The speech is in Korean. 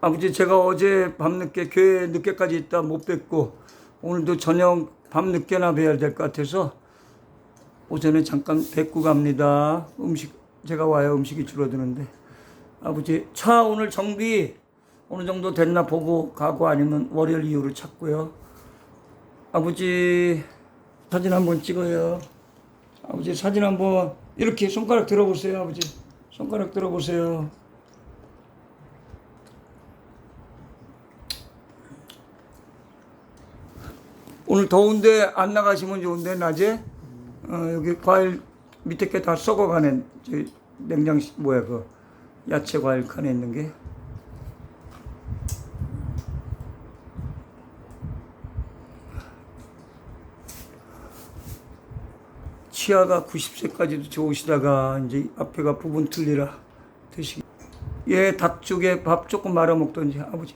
아버지 제가 어제 밤늦게 교회 늦게까지 있다 못 뵙고 오늘도 저녁 밤늦게나 뵈야 될 것 같아서 오전에 잠깐 뵙고 갑니다. 음식 제가 와야 음식이 줄어드는데 아버지 차 오늘 정비 어느 정도 됐나 보고 가고 아니면 월요일 이후로 찾고요. 아버지 사진 한번 찍어요. 아버지 사진 한번 이렇게 손가락 들어보세요, 아버지. 손가락 들어보세요. 오늘 더운데 안 나가시면 좋은데 낮에 어, 여기 과일 밑에 게 다 썩어가네. 저 냉장 뭐야 그 야채 과일 칸에 있는 게. 치아가 90세까지도 좋으시다가 이제 앞에가 부분 틀리라 드시. 예, 닭 쪽에 밥 조금 말아 먹던지 아버지.